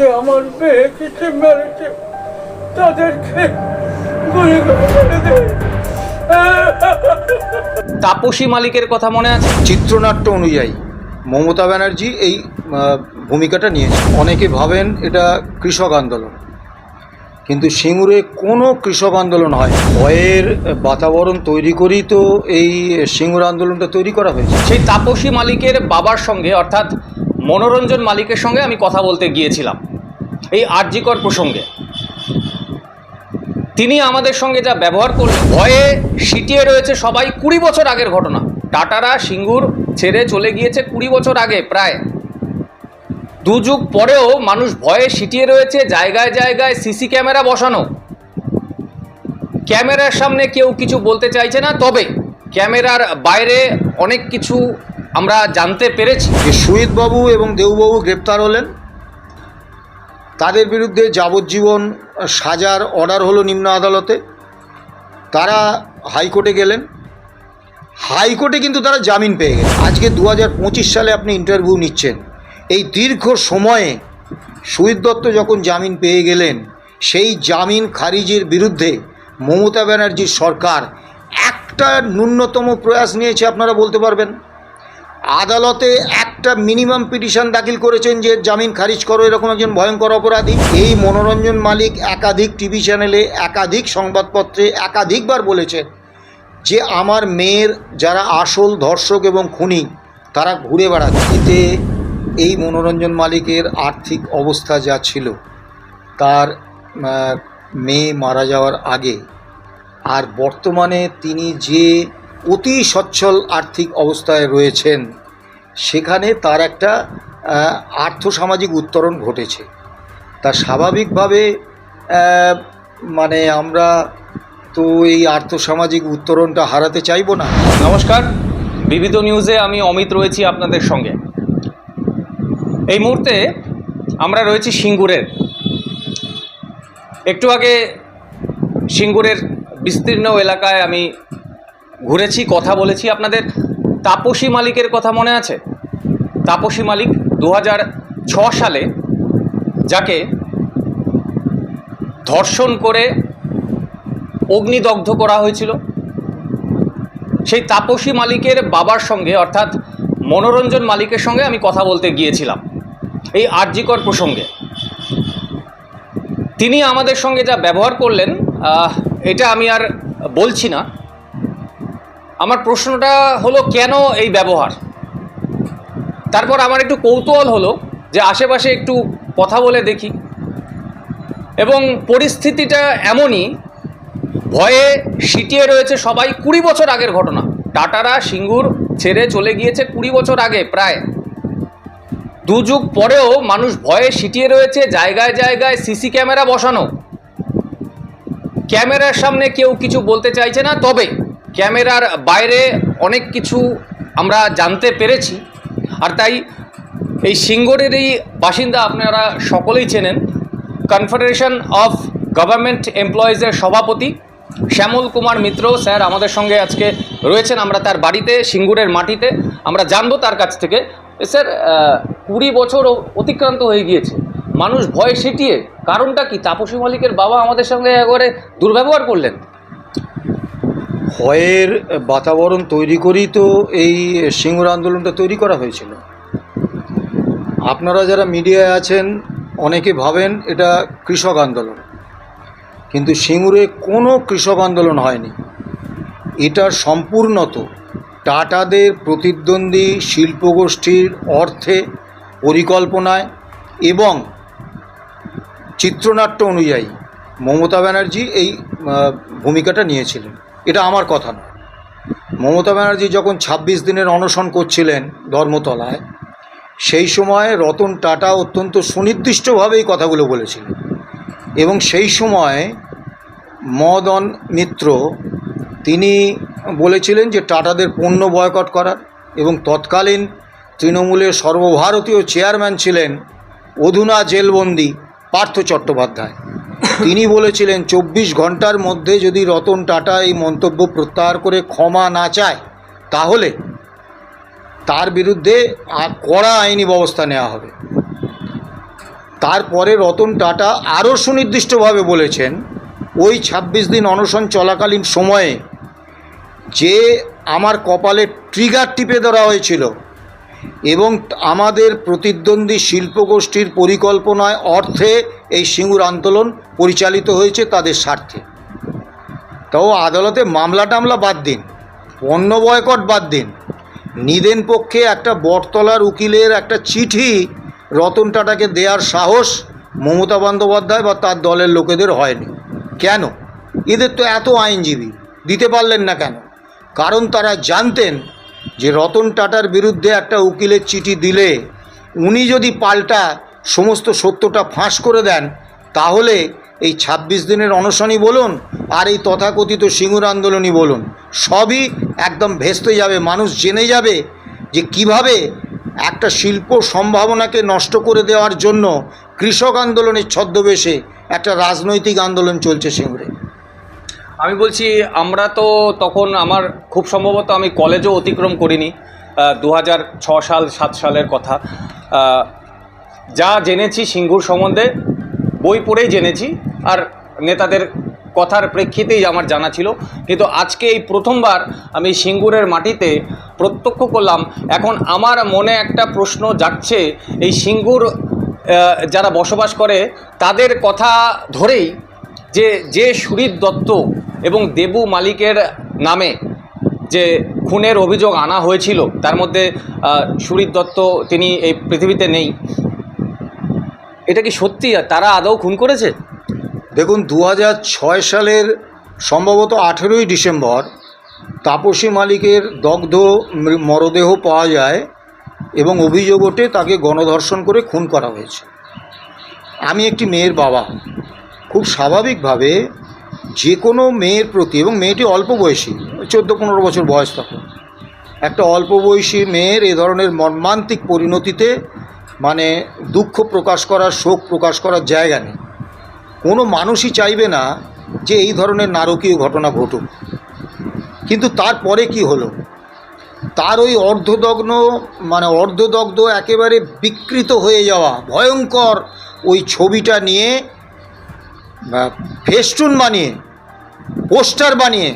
যে আমার মেয়েকে যে মেরেছে। তাদেরকে গুলি করে দেয় তাপসী মালিকের কথা মনে আছে? চিত্রনাট্য অনুযায়ী মমতা ব্যানার্জি এই ভূমিকাটা নিয়েছে অনেকে ভাবেন এটা কৃষক আন্দোলন। কিন্তু সিঙ্গুরে কোনো কৃষক আন্দোলন হয় ভয়ের বাতাবরণ তৈরি করেই তো এই সিঙ্গুর আন্দোলনটা তৈরি করা হয়েছে। সেই তাপসী মালিকের বাবার সঙ্গে অর্থাৎ মনোরঞ্জন মালিকের সঙ্গে আমি কথা বলতে গিয়েছিলাম। এই আর্যিকর প্রসঙ্গে। তিনি আমাদের সঙ্গে যা ব্যবহার করলেন, ভয়ে সিটিয়ে রয়েছে সবাই কুড়ি বছর আগের ঘটনা। টাটারা সিঙ্গুর ছেড়ে চলে গিয়েছে কুড়ি বছর আগে প্রায়। দু যুগ পরেও মানুষ ভয়ে সিটিয়ে রয়েছে, জায়গায় জায়গায় সিসি ক্যামেরা বসানো। ক্যামেরার সামনে কেউ কিছু বলতে চাইছে না, তবে ক্যামেরার বাইরে অনেক কিছু আমরা জানতে পেরেছি। সুহিতবাবু এবং দেববাবু গ্রেপ্তার হলেন তাদের বিরুদ্ধে যাবজ্জীবন সাজার অর্ডার হলো নিম্ন আদালতে। তারা হাইকোর্টে গেলেন। হাইকোর্টে কিন্তু তারা জামিন পেয়ে গেলেন। আজকে দু হাজার পঁচিশ সালে আপনি ইন্টারভিউ নিচ্ছেন। এই দীর্ঘ সময়ে সুহিত দত্ত যখন জামিন পেয়ে গেলেন, সেই জামিন খারিজের বিরুদ্ধে মমতা ব্যানার্জির সরকার একটা ন্যূনতম প্রয়াস নিয়েছে, আপনারা বলতে পারবেন। আদালতে একটা মিনিমাম পিটিশন দাখিল করেছেন যে জামিন খারিজ করো, এরকম একজন ভয়ঙ্কর অপরাধী। এই মনোরঞ্জন মালিক একাধিক টিভি চ্যানেলে একাধিক সংবাদপত্রে একাধিকবার বলেছেন যে আমার মেয়ের যারা আসল ধর্ষক এবং খুনি, তারা ঘুরে বেড়াচ্ছে। এই মনোরঞ্জন মালিকের আর্থিক অবস্থা যা ছিল, তার মেয়ে মারা যাওয়ার আগে, আর বর্তমানে তিনি যে অতি সচ্ছল আর্থিক অবস্থায় রয়েছেন সেখানে তার একটা আর্থসামাজিক উত্তরণ ঘটেছে। তা স্বাভাবিকভাবে মানে আমরা তো এই আর্থসামাজিক উত্তরণটা হারাতে চাইব না। নমস্কার। বিবিধ নিউজে আমি অমিত রয়েছি আপনাদের সঙ্গে। এই মুহূর্তে আমরা রয়েছি সিঙ্গুরের। একটু আগে সিঙ্গুরের বিস্তীর্ণ এলাকায় আমি ঘুরেছি, কথা বলেছি আপনাদের। তাপসী মালিকের কথা মনে আছে? তাপসী মালিক দু সালে যাকে ধর্ষণ করে অগ্নিদগ্ধ করা হয়েছিল, সেই তাপসী মালিকের বাবার সঙ্গে, অর্থাৎ মনোরঞ্জন মালিকের সঙ্গে আমি কথা বলতে গিয়েছিলাম এই আর্যিকর প্রসঙ্গে। তিনি আমাদের সঙ্গে যা ব্যবহার করলেন এটা আমি আর বলছি না। আমার প্রশ্নটা হলো, কেন এই ব্যবহার? তারপর আমার একটু কৌতূহল হলো যে আশেপাশে একটু কথা বলে দেখি। এবং পরিস্থিতিটা এমনই, ভয়ে সিটিয়ে রয়েছে সবাই কুড়ি বছর আগের ঘটনা। টাটারা সিঙ্গুর ছেড়ে চলে গিয়েছে কুড়ি বছর আগে প্রায়। দু যুগ পরেও মানুষ ভয়ে সিটিয়ে রয়েছে, জায়গায় জায়গায় সিসি ক্যামেরা বসানো। ক্যামেরার সামনে কেউ কিছু বলতে চাইছে না, তবে ক্যামেরার বাইরে অনেক কিছু আমরা জানতে পেরেছি। আর তাই এই সিঙ্গুরের এই বাসিন্দা আপনারা সকলেই চেনেন। কনফেডারেশন অফ গভর্নমেন্ট এমপ্লয়িজের সভাপতি শ্যামল কুমার মিত্র স্যার আমাদের সঙ্গে আজকে রয়েছেন। আমরা তার বাড়িতে, সিঙ্গুরের মাটিতে। আমরা জানব তার কাছ থেকে স্যার কুড়ি বছর অতিক্রান্ত হয়ে গিয়েছে। মানুষ ভয় সেটিয়ে কারণটা কি? তাপসী মালিকের বাবা আমাদের সঙ্গে একবারে দুর্ব্যবহার করলেন। ভয়ের বাতাবরণ তৈরি করেই তো এই সিঙ্গুর আন্দোলনটা তৈরি করা হয়েছিল। আপনারা যারা মিডিয়ায় আছেন, অনেকে ভাবেন এটা কৃষক আন্দোলন। কিন্তু সিঙ্গুরে কোনো কৃষক আন্দোলন হয়নি। এটা সম্পূর্ণত টাটাদের প্রতিদ্বন্দ্বী শিল্পগোষ্ঠীর অর্থে, পরিকল্পনায় এবং চিত্রনাট্য অনুযায়ী মমতা ব্যানার্জি এই ভূমিকাটা নিয়েছিলেন। এটা আমার কথা নয়। মমতা ব্যানার্জি যখন ২৬ দিনের অনশন করছিলেন ধর্মতলায়, সেই সময় রতন টাটা অত্যন্ত সুনির্দিষ্টভাবে এই কথাগুলো বলেছিলেন। এবং সেই সময় মদন মিত্র, তিনি বলেছিলেন যে টাটাদের পণ্য বয়কট করার এবং তৎকালীন তৃণমূলের সর্বভারতীয় চেয়ারম্যান ছিলেন অধুনা জেলবন্দি পার্থ চট্টোপাধ্যায়। তিনি বলেছিলেন, চব্বিশ ঘণ্টার মধ্যে যদি রতন টাটা এই মন্তব্য প্রত্যাহার করে ক্ষমা না চায়, তাহলে তার বিরুদ্ধে আ- কড়া আইনি ব্যবস্থা নেওয়া হবে। তারপরে রতন টাটা আরও সুনির্দিষ্টভাবে বলেছেন, ওই ২৬ দিন অনশন চলাকালীন সময়ে যে আমার কপালে ট্রিগার টিপে ধরা হয়েছিল এবং আমাদের প্রতিদ্বন্দ্বী শিল্পগোষ্ঠীর পরিকল্পনায় অর্থে এই সিঙ্গুর আন্দোলন পরিচালিত হয়েছে তাদের স্বার্থে। তাও আদালতে মামলা টামলা বাদ দিন, পণ্য বয়কট বাদ দিন। নিদেন পক্ষে একটা বটতলার উকিলের একটা চিঠি রতন টাটাকে দেওয়ার সাহস মমতা বন্দ্যোপাধ্যায় বা তার দলের লোকেদের হয়নি। কেন? এদের তো এত আইনজীবী, দিতে পারলেন না কেন? কারণ তারা জানতেন যে রতন টাটার বিরুদ্ধে একটা উকিলের চিঠি দিলে, উনি যদি পাল্টা সমস্ত সত্যটা ফাঁস করে দেন, তাহলে এই ২৬ দিনের অনশনই বলুন আর এই তথাকথিত সিঙ্গুর আন্দোলনই বলুন। সবই একদম ভেস্তে যাবে, মানুষ জেনে যাবে যে কীভাবে একটা শিল্প সম্ভাবনাকে নষ্ট করে দেওয়ার জন্য কৃষক আন্দোলনের ছদ্মবেশে একটা রাজনৈতিক আন্দোলন চলছে সিঙ্গুরে। আমি বলছি, আমরা তো তখন আমার খুব সম্ভবত আমি কলেজও অতিক্রম করিনি দু সাল, সাত সালের কথা। যা জেনেছি সিঙ্গুর সম্বন্ধে, বই পড়েই জেনেছি, আর নেতাদের কথার প্রেক্ষিতেই আমার জানা ছিল। কিন্তু আজকে এই প্রথমবার আমি সিঙ্গুরের মাটিতে প্রত্যক্ষ করলাম, এখন আমার মনে একটা প্রশ্ন যাচ্ছে এই সিঙ্গুর যারা বসবাস করে, তাদের কথা ধরেই যে যে সুরিত দত্ত এবং দেবু মালিকের নামে যে খুনের অভিযোগ আনা হয়েছিল, তার মধ্যে সুরিত দত্ত তিনি এই পৃথিবীতে নেই। এটা কি সত্যি? তারা আদৌ খুন করেছে? দেখুন দু সালের সম্ভবত আঠেরোই ডিসেম্বর তাপসী মালিকের দগ্ধ মরদেহ পাওয়া যায় এবং অভিযোগ ওঠে তাকে গণধর্ষণ করে খুন করা হয়েছে। আমি একটি মেয়ের বাবা। খুব স্বাভাবিকভাবে যে কোনো মেয়ের প্রতি, এবং মেয়েটি অল্প বয়সী, চোদ্দ পনেরো বছর বয়স তখন, একটা অল্প বয়সী মেয়ের এ ধরনের মর্মান্তিক পরিণতিতে মানে দুঃখ প্রকাশ করার, শোক প্রকাশ করার জায়গা নেই। কোনো মানুষই চাইবে না যে এই ধরনের নারকীয় ঘটনা ঘটুক। কিন্তু তারপরে কি হলো? তার ওই অর্ধদগ্ন মানে অর্ধদগ্ধ একেবারে বিকৃত হয়ে যাওয়া, ভয়ঙ্কর ওই ছবিটা নিয়ে ফেস্টুন বানিয়ে, পোস্টার বানিয়ে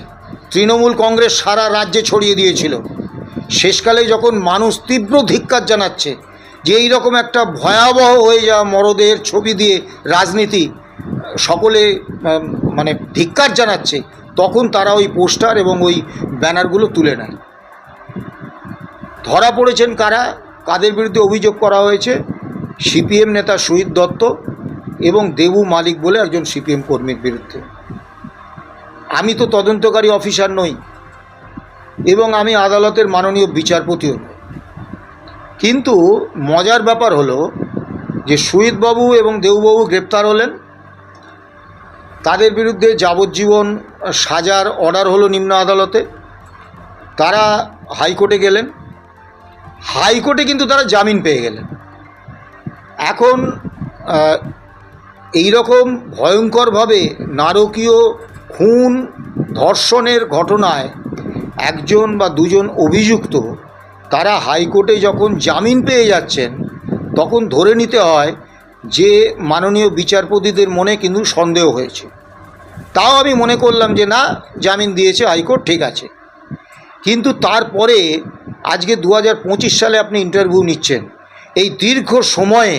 তৃণমূল কংগ্রেস সারা রাজ্যে ছড়িয়ে দিয়েছিল। শেষকালে যখন মানুষ তীব্র ধিক্কার জানাচ্ছে যে এই রকম একটা ভয়াবহ হয়ে যাওয়া মরদের ছবি দিয়ে রাজনীতি, সকলে মানে ধিক্কার জানাচ্ছে, তখন তারা ওই পোস্টার এবং ওই ব্যানারগুলো তুলে নেয়। ধরা পড়েছেন কারা? কাদের বিরুদ্ধে অভিযোগ করা হয়েছে? সিপিএম নেতা শহীদ দত্ত এবং দেবু মালিক বলে একজন সিপিএম কর্মীর বিরুদ্ধে। আমি তো তদন্তকারী অফিসার নই, এবং আমি আদালতের মাননীয় বিচারপতিও কিন্তু মজার ব্যাপার হলো যে শহীদবাবু এবং দেবুবাবু গ্রেপ্তার হলেন। তাদের বিরুদ্ধে যাবজ্জীবন সাজার অর্ডার হলো নিম্ন আদালতে। তারা হাইকোর্টে গেলেন। হাইকোর্টে কিন্তু তারা জামিন পেয়ে গেলেন। এখন এই রকম ভয়ঙ্করভাবে নারকীয় খুন ধর্ষণের ঘটনায় একজন বা দুজন অভিযুক্ত তারা হাইকোর্টে যখন জামিন পেয়ে যাচ্ছেন, তখন ধরে নিতে হয় যে মাননীয় বিচারপতিদের মনে কিন্তু সন্দেহ হয়েছে। তাও আমি মনে করলাম যে না, জামিন দিয়েছে, হাইকোর্ট ঠিক আছে। কিন্তু তারপরে আজকে দু হাজার পঁচিশ সালে আপনি ইন্টারভিউ নিচ্ছেন, এই দীর্ঘ সময়ে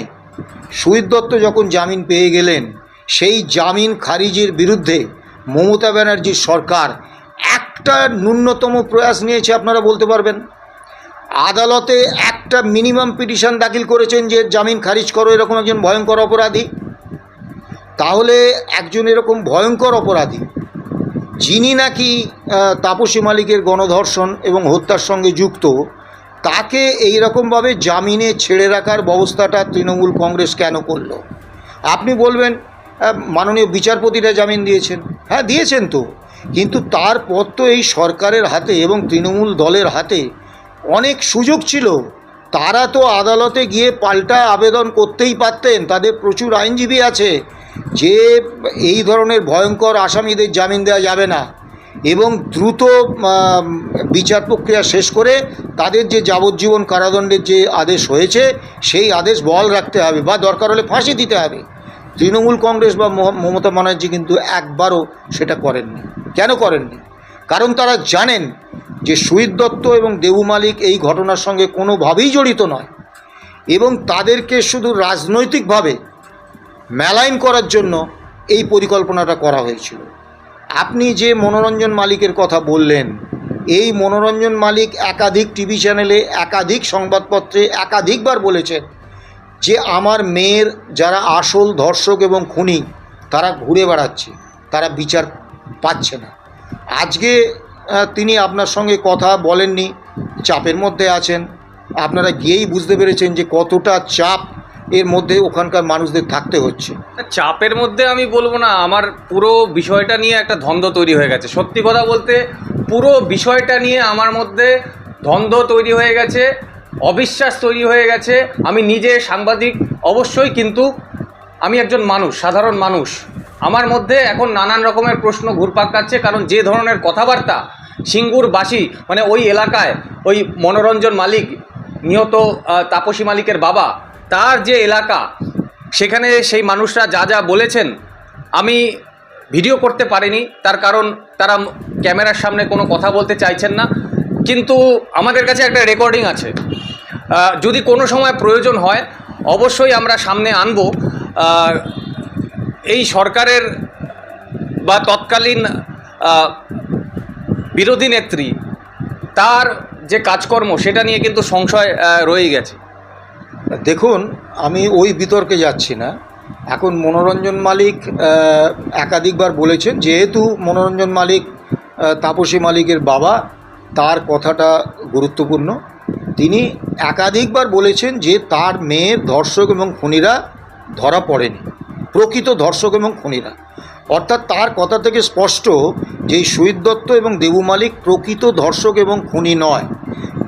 শহীদ দত্ত যখন জামিন পেয়ে গেলেন, সেই জামিন খারিজের বিরুদ্ধে মমতা ব্যানার্জির সরকার একটা ন্যূনতম প্রয়াস নিয়েছে, আপনারা বলতে পারবেন। আদালতে একটা মিনিমাম পিটিশন দাখিল করেছেন যে জামিন খারিজ করো, এরকম একজন ভয়ঙ্কর অপরাধী। তাহলে একজন এরকম ভয়ঙ্কর অপরাধী, যিনি নাকি তাপসী মালিকের গণধর্ষণ এবং হত্যার সঙ্গে যুক্ত তাকে এই রকমভাবে জামিনে ছেড়ে রাখার ব্যবস্থাটা তৃণমূল কংগ্রেস কেন করল? আপনি বলবেন মাননীয় বিচারপতিরা জামিন দিয়েছেন। হ্যাঁ দিয়েছেন তো। কিন্তু তারপর তো এই সরকারের হাতে এবং তৃণমূল দলের হাতে অনেক সুযোগ ছিল। তারা তো আদালতে গিয়ে পাল্টা আবেদন করতেই পারতেন। তাদের প্রচুর আইনজীবী আছে। যে এই ধরনের ভয়ঙ্কর আসামিদের জামিন দেওয়া যাবে না। এবং দ্রুত বিচার প্রক্রিয়া শেষ করে তাদের যে যাবজ্জীবন কারাদণ্ডের যে আদেশ হয়েছে, সেই আদেশ বল রাখতে হবে বা দরকার হলে ফাঁসি দিতে হবে। তৃণমূল কংগ্রেস বা মমতা ব্যানার্জি কিন্তু একবারও সেটা করেননি। কেন করেননি? কারণ তারা জানেন যে সুইদ দত্ত এবং দেবু মালিক এই ঘটনার সঙ্গে কোনোভাবেই জড়িত নয় এবং তাদেরকে শুধু রাজনৈতিকভাবে মেলাইন করার জন্য এই পরিকল্পনাটা করা হয়েছিল। আপনি যে মনোরঞ্জন মালিকের কথা বললেন, এই মনোরঞ্জন মালিক একাধিক টিভি চ্যানেলে, একাধিক সংবাদপত্রে একাধিকবার বলেছেন যে আমার মেয়ের যারা আসল ধর্ষক এবং খুনি, তারা ঘুরে বেড়াচ্ছে, তারা বিচার পাচ্ছে না। আজকে তিনি আপনার সঙ্গে কথা বলেননি, চাপের মধ্যে আছেন। আপনারা গিয়েই বুঝতে পেরেছেন যে কতটা চাপ এর মধ্যে ওখানকার মানুষদের থাকতে হচ্ছে। চাপের মধ্যে আমি বলব না, আমার পুরো বিষয়টা নিয়ে একটা ধন্দ তৈরি হয়ে গেছে। সত্যি কথা বলতে, পুরো বিষয়টা নিয়ে আমার মধ্যে দ্বন্দ্ব তৈরি হয়ে গেছে, অবিশ্বাস তৈরি হয়ে গেছে। আমি নিজে সাংবাদিক, অবশ্যই কিন্তু আমি একজন মানুষ, সাধারণ মানুষ। আমার মধ্যে এখন নানান রকমের প্রশ্ন ঘুরপাক কাচ্ছে কারণ যে ধরনের কথাবার্তা সিঙ্গুরবাসী মানে ওই এলাকায় ওই মনোরঞ্জন মালিক, নিহত তাপসী মালিকের বাবা তার যে এলাকা, সেখানে সেই মানুষরা যা যা বলেছেন, আমি ভিডিও করতে পারিনি। তার কারণ তারা ক্যামেরার সামনে কোনো কথা বলতে চাইছেন না। কিন্তু আমাদের কাছে একটা রেকর্ডিং আছে। যদি কোনো সময় প্রয়োজন হয়, অবশ্যই আমরা সামনে আনব। এই সরকারের বা তৎকালীন বিরোধী নেত্রী, তার যে কাজকর্ম, সেটা নিয়ে কিন্তু সংশয় রয়ে গেছে। দেখুন, আমি ওই বিতর্কে যাচ্ছি না। এখন মনোরঞ্জন মালিক একাধিকবার বলেছেন, যেহেতু মনোরঞ্জন মালিক তাপসী মালিকের বাবা, তার কথাটা গুরুত্বপূর্ণ। তিনি একাধিকবার বলেছেন যে তার মেয়ের ধর্ষক এবং খুনিরা ধরা পড়েনি, প্রকৃত ধর্ষক এবং খুনিরা। অর্থাৎ তার কথা থেকে স্পষ্ট যে শহীদ দত্ত এবং দেবু মালিক প্রকৃত ধর্ষক এবং খুনি নয়।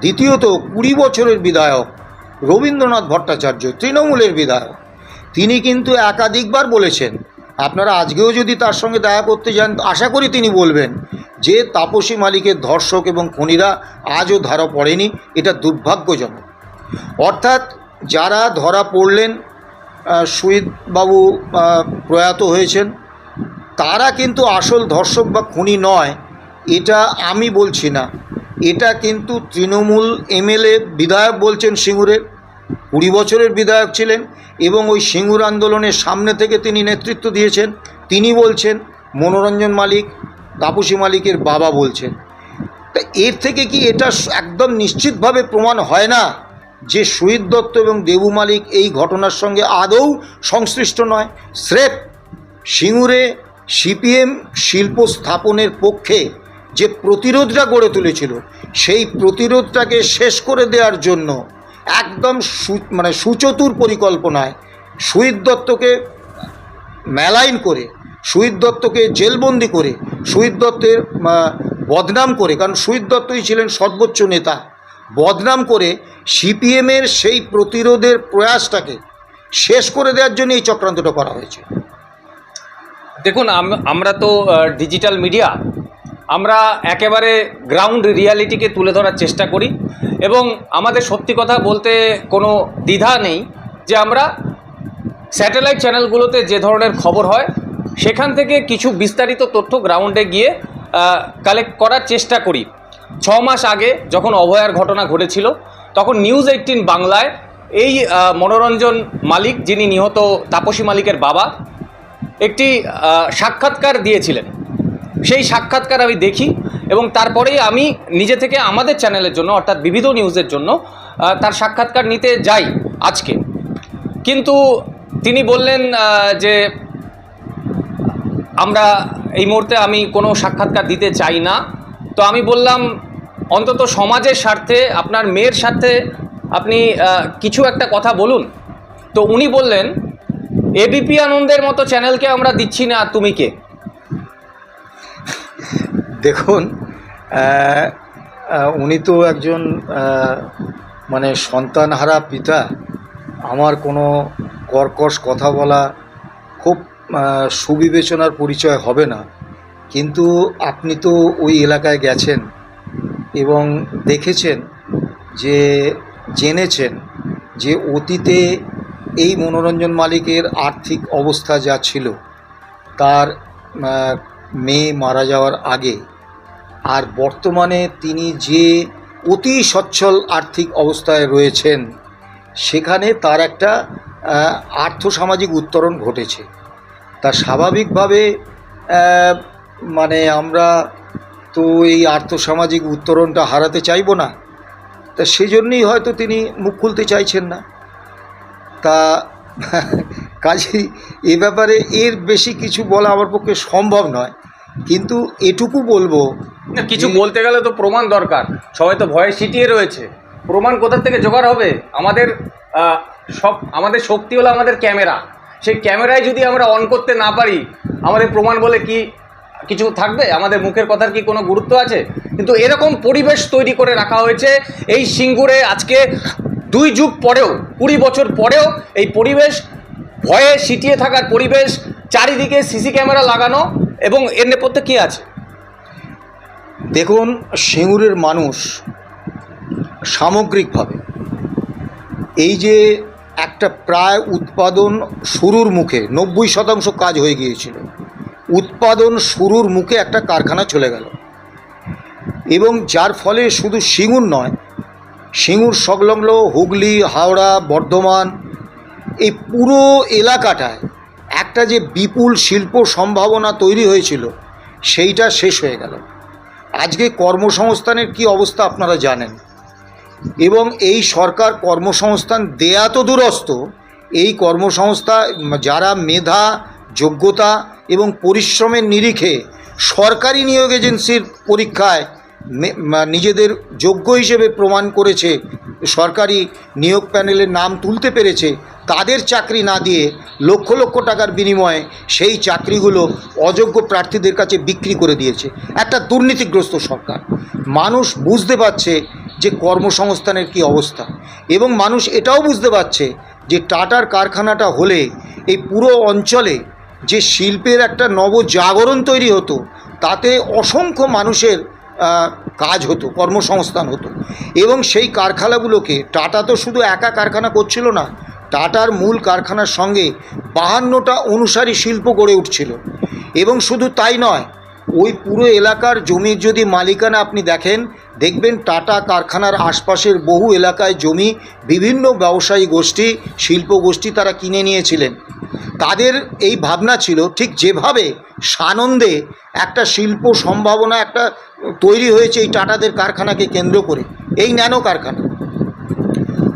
দ্বিতীয়ত, কুড়ি বছরের বিধায়ক রবীন্দ্রনাথ ভট্টাচার্য, তৃণমূলের বিধায়ক। তিনি কিন্তু একাধিকবার বলেছেন, আপনারা আজকেও যদি তার সঙ্গে দেখা করতে যান, আশা করি তিনি বলবেন যে তাপসী মালিকের ধর্ষক এবং খুনিরা আজও ধরা পড়েনি, এটা দুর্ভাগ্যজনক। অর্থাৎ যারা ধরা পড়লেন শহীদবাবু প্রয়াত হয়েছেন, তারা কিন্তু আসল ধর্ষক বা খুনি নয়, এটা আমি বলছি না। এটা কিন্তু তৃণমূল এমএলএ বিধায়ক বলছেন সিঙ্গুরের কুড়ি বছরের বিধায়ক ছিলেন এবং ওই সিঙ্গুর আন্দোলনের সামনে থেকে তিনি নেতৃত্ব দিয়েছেন। তিনি বলছেন, মনোরঞ্জন মালিক, তাপসী মালিকের বাবা বলছেন। তা এর থেকে কি এটা একদম নিশ্চিতভাবে প্রমাণ হয় না যে শহীদ দত্ত এবং দেবু মালিক এই ঘটনার সঙ্গে আদৌ সংশ্লিষ্ট নয়? স্রেফ সিঙ্গুরে সিপিএম শিল্প স্থাপনের পক্ষে যে প্রতিরোধটা গড়ে তুলেছিল, সেই প্রতিরোধটাকে শেষ করে দেওয়ার জন্য একদম মানে সুচতুর পরিকল্পনায় শহীদ দত্তকে মেলাইন করে শহীদ দত্তকে জেলবন্দি করে শহীদ দত্তের বদনাম করে, কারণ শহীদ দত্তই ছিলেন সর্বোচ্চ নেতা, বদনাম করে সিপিএমের সেই প্রতিরোধের প্রয়াসটাকে শেষ করে দেওয়ার জন্য এই চক্রান্তটা করা হয়েছে। দেখুন, আম- আমরা তো ডিজিটাল মিডিয়া আমরা একেবারে গ্রাউন্ড রিয়ালিটিকে তুলে ধরার চেষ্টা করি এবং আমাদের সত্যি কথা বলতে কোনো দ্বিধা নেই যে আমরা স্যাটেলাইট চ্যানেলগুলোতে যে ধরনের খবর হয়, সেখান থেকে কিছু বিস্তারিত তথ্য গ্রাউন্ডে গিয়ে কালেক্ট করার চেষ্টা করি। ছ মাস আগে যখন অভয়ার ঘটনা ঘটেছিল, তখন নিউজ এইটিন বাংলায় এই মনোরঞ্জন মালিক, যিনি নিহত তাপসী মালিকের বাবা, একটি সাক্ষাৎকার দিয়েছিলেন। সেই সাক্ষাৎকার আমি দেখি এবং তারপরেই আমি নিজে থেকে আমাদের চ্যানেলের জন্য, অর্থাৎ বিবিধ নিউজের জন্য তার সাক্ষাৎকার নিতে যাই আজকে। কিন্তু তিনি বললেন যে আমরা এই মুহূর্তে আমি কোনো সাক্ষাৎকার দিতে চাই না। তো আমি বললাম, অন্তত সমাজের স্বার্থে, আপনার মেয়ের স্বার্থে আপনি কিছু একটা কথা বলুন। তো উনি বললেন এবিপি আনন্দের মতো চ্যানেলকে আমরা দিচ্ছি না তুমি কে? দেখুন উনি তো একজন মানে সন্তানহারা পিতা। আমার কোনো কর্কশ কথা বলা খুব সুবিবেচনার পরিচয় হবে না। কিন্তু আপনি তো ওই এলাকায় গেছেন এবং দেখেছেন যে, জেনেছেন যে অতীতে এই মনোরঞ্জন মালিকের আর্থিক অবস্থা যা ছিল, তার মেয়ে মারা যাওয়ার আগে। আর বর্তমানে তিনি যে অতি সচ্ছল আর্থিক অবস্থায় রয়েছেন, সেখানে তার একটা আর্থসামাজিক উত্তরণ ঘটেছে। তা স্বাভাবিকভাবে মানে আমরা তো এই আর্থসামাজিক উত্তরণটা হারাতে চাইব না। তা সেজন্যই হয়তো তিনি মুখ খুলতে চাইছেন না। তা কাজেই এ ব্যাপারে এর বেশি কিছু বলা আমার পক্ষে সম্ভব নয়। কিন্তু এটুকু বলব কিছু বলতে গেলে তো প্রমাণ দরকার। সবাই তো ভয়ে সিটিয়ে রয়েছে। প্রমাণ কোথা থেকে জোগাড় হবে? আমাদের সব, আমাদের শক্তি হলো আমাদের ক্যামেরা। সেই ক্যামেরায় যদি আমরা অন করতে না পারি, আমাদের প্রমাণ বলে কি কিছু থাকবে? আমাদের মুখের কথার কি কোনো গুরুত্ব আছে? কিন্তু এরকম পরিবেশ তৈরি করে রাখা হয়েছে এই সিঙ্গুরে আজকে দুই যুগ পরেও, কুড়ি বছর পরেও এই পরিবেশ ভয়ে সিটিয়ে থাকার পরিবেশ, চারিদিকে সিসি ক্যামেরা লাগানো এবং এর নেপথ্যে কী আছে? দেখুন, সিঙ্গুরের মানুষ সামগ্রিকভাবে এই যে একটা প্রায় উৎপাদন শুরুর মুখে, নব্বই শতাংশ কাজ হয়ে গিয়েছিল, উৎপাদন শুরুর মুখে একটা কারখানা চলে গেল। এবং যার ফলে শুধু সিঙ্গুর নয়, সিঙ্গুর সংলগ্ন হুগলি, হাওড়া, বর্ধমান এই পুরো এলাকাটায় একটা যে বিপুল শিল্প সম্ভাবনা তৈরি হয়েছিল, সেইটা শেষ হয়ে গেল। আজকে কর্মসংস্থানের কি অবস্থা আপনারা জানেন? এবং এই সরকার কর্মসংস্থান দেয়া তো দূরস্থ এই কর্মসংস্থা যারা মেধা, যোগ্যতা এবং পরিশ্রমের নিরিখে সরকারি নিয়োগ এজেন্সির পরীক্ষায় নিজেদের যোগ্য হিসেবে প্রমাণ করেছে, সরকারি নিয়োগ প্যানেলের নাম তুলতে পেরেছে, তাদের চাকরি না দিয়ে লক্ষ লক্ষ টাকার বিনিময়ে সেই চাকরিগুলো অযোগ্য প্রার্থীদের কাছে বিক্রি করে দিয়েছে। একটা দুর্নীতিগ্রস্ত সরকার। মানুষ বুঝতে পারছে যে কর্মসংস্থানের কি অবস্থা এবং মানুষ এটাও বুঝতে পারছে যে টাটার কারখানাটা হলে এই পুরো অঞ্চলে যে শিল্পের একটা নবজাগরণ তৈরি হতো, তাতে অসংখ্য মানুষের কাজ হতো, কর্মসংস্থান হতো। এবং সেই কারখানাগুলোকে টাটা তো শুধু একা কারখানা করছিল না, টাটার মূল কারখানার সঙ্গে বাহান্নটা অনুসারী শিল্প গড়ে উঠছিল। এবং শুধু তাই নয় ওই পুরো এলাকার জমির যদি মালিকানা আপনি দেখেন, দেখবেন টাটা কারখানার আশপাশের বহু এলাকায় জমি, বিভিন্ন ব্যবসায়ী গোষ্ঠী, শিল্প গোষ্ঠী তারা কিনে নিয়েছিলেন। তাদের এই ভাবনা ছিল, ঠিক যেভাবে সানন্দে একটা শিল্প সম্ভাবনা একটা তৈরি হয়েছে এই টাটাদের কারখানাকে কেন্দ্র করে, এই ন্যানো কারখানা।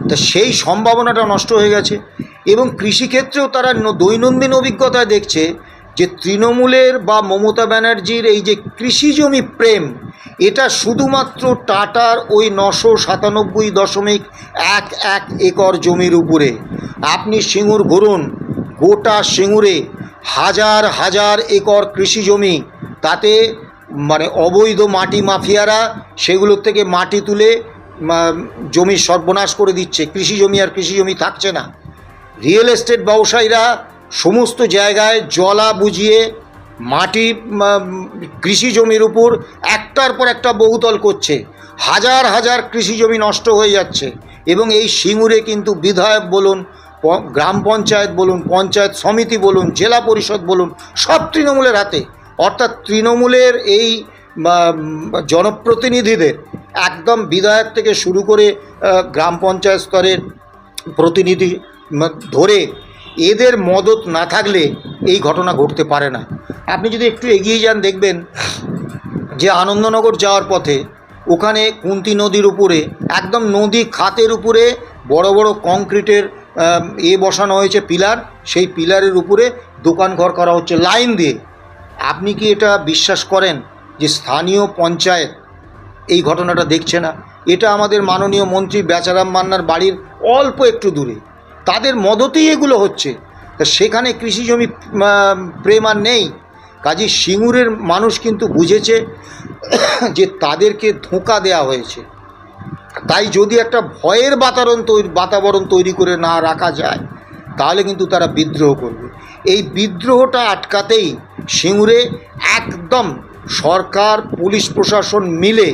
তা সেই সম্ভাবনাটা নষ্ট হয়ে গেছে এবং কৃষিক্ষেত্রেও তারা দৈনন্দিন অভিজ্ঞতায় দেখছে যে তৃণমূলের বা মমতা ব্যানার্জির এই যে কৃষি জমি প্রেম, এটা শুধুমাত্র টাটার ওই নশো সাতানব্বই দশমিক এক এক একর জমির উপরে। আপনি সিঙ্গুর ঘুরুন, গোটা সিঙ্গুরে হাজার হাজার একর কৃষি জমি, তাতে মানে অবৈধ মাটি মাফিয়ারা সেগুলোর থেকে মাটি তুলে জমি সর্বনাশ করে দিচ্ছে। কৃষি জমি আর কৃষি জমি থাকছে না। রিয়েল এস্টেট ব্যবসায়ীরা সমস্ত জায়গায় জলা বুঝিয়ে মাটি কৃষি জমির উপর একটার পর একটা বহুতল করছে। হাজার হাজার কৃষি জমি নষ্ট হয়ে যাচ্ছে। এবং এই সিঙ্গুরে কিন্তু বিধায়ক বলুন গ্রাম পঞ্চায়েত বলুন, পঞ্চায়েত সমিতি বলুন, জেলা পরিষদ বলুন, সব তৃণমূলের হাতে। অর্থাৎ তৃণমূলের এই জনপ্রতিনিধিদের, একদম বিধায়ক থেকে শুরু করে গ্রাম পঞ্চায়েত স্তরের প্রতিনিধি ধরে এদের মদত না থাকলে এই ঘটনা ঘটতে পারে না। আপনি যদি একটু এগিয়ে যান, দেখবেন যে আনন্দনগর যাওয়ার পথে ওখানে কুন্তি নদীর উপরে, একদম নদী খাতের উপরে বড় বড় কংক্রিটের এ বসানো হয়েছে পিলার। সেই পিলারের উপরে দোকান ঘর করা হচ্ছে লাইন দিয়ে। আপনি কি এটা বিশ্বাস করেন যে স্থানীয় পঞ্চায়েত এই ঘটনাটা দেখছে না? এটা আমাদের মাননীয় মন্ত্রী বেচারাম মান্নার বাড়ির অল্প একটু দূরে। তাদের মদতেই এগুলো হচ্ছে। সেখানে কৃষি জমি প্রেম আর নেই। কাজী সিঙ্গুরের মানুষ কিন্তু বুঝেছে যে তাদেরকে ধোঁকা দেওয়া হয়েছে। তাই যদি একটা ভয়ের বাতাবরণ তৈরি বাতাবরণ তৈরি করে না রাখা যায়, তাহলে কিন্তু তারা বিদ্রোহ করবে। এই বিদ্রোহটা আটকাতেই সিঙ্গুরে একদম সরকার, পুলিশ প্রশাসন মিলে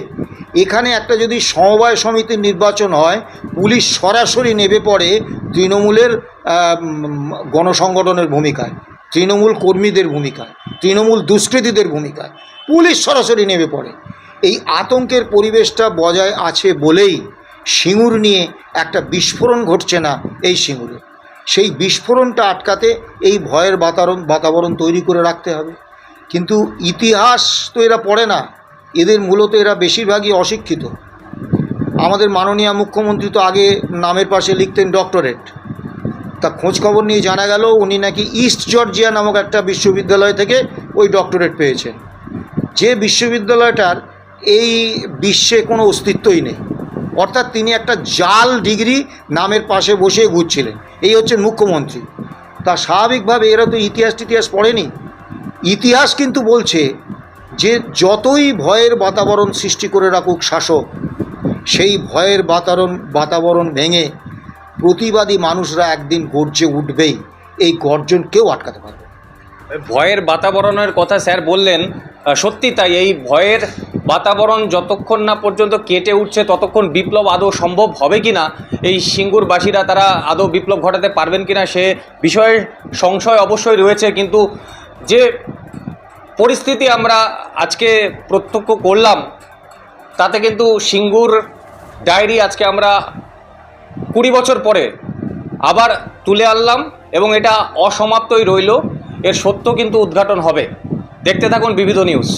এখানে একটা যদি সমবায় সমিতির নির্বাচন হয়, পুলিশ সরাসরি নেবে পড়ে তৃণমূলের গণসংগঠনের ভূমিকায়, তৃণমূল কর্মীদের ভূমিকায়, তৃণমূল দুষ্কৃতীদের ভূমিকায়, পুলিশ সরাসরি নেমে পড়ে এই আতঙ্কের পরিবেশটা বজায় আছে বলেই সিঙ্গুর নিয়ে একটা বিস্ফোরণ ঘটছে না এই সিঙ্গুরে। সেই বিস্ফোরণটা আটকাতে এই ভয়ের বাতাবরণ বাতাবরণ তৈরি করে রাখতে হবে। কিন্তু ইতিহাস তো এরা পড়ে না। এদের মূলত এরা বেশিরভাগই অশিক্ষিত। আমাদের মাননীয় মুখ্যমন্ত্রী তো আগে নামের পাশে লিখতেন ডক্টরেট। তা খোঁজ খবর নিয়ে জানা গেল উনি নাকি ইস্ট জর্জিয়া নামক একটা বিশ্ববিদ্যালয় থেকে ওই ডক্টরেট পেয়েছেন। যে বিশ্ববিদ্যালয়টার এই বিশ্বে কোনো অস্তিত্বই নেই। অর্থাৎ তিনি একটা জাল ডিগ্রি নামের পাশে বসে ঘুরছিলেন এই হচ্ছেন মুখ্যমন্ত্রী। তা স্বাভাবিকভাবে এরা তো ইতিহাস টিতিহাস পড়েনি। ইতিহাস কিন্তু বলছে যে যতই ভয়ের বাতাবরণ সৃষ্টি করে রাখুক শাসক, সেই ভয়ের বাতাবরণ বাতাবরণ ভেঙে প্রতিবাদী মানুষরা একদিন গর্জে উঠবেই। এই গর্জন কেউ আটকাতে পারবে ভয়ের বাতাবরণের কথা স্যার বললেন সত্যি তাই এই ভয়ের বাতাবরণ যতক্ষণ না পর্যন্ত কেটে উঠছে, ততক্ষণ বিপ্লব আদৌ সম্ভব হবে কি না এই সিঙ্গুরবাসীরা তারা আদৌ বিপ্লব ঘটাতে পারবেন কি না সে বিষয়ে সংশয় অবশ্যই রয়েছে। কিন্তু যে পরিস্থিতি আমরা আজকে প্রত্যক্ষ করলাম। তাতে কিন্তু সিঙ্গুর ডায়েরি আজকে আমরা কুড়ি বছর পরে আবার তুলে আনলাম এবং এটা অসমাপ্তই রইল। এর সত্য কিন্তু উদ্ঘাটন হবে। দেখতে থাকুন বিবিধ নিউজ।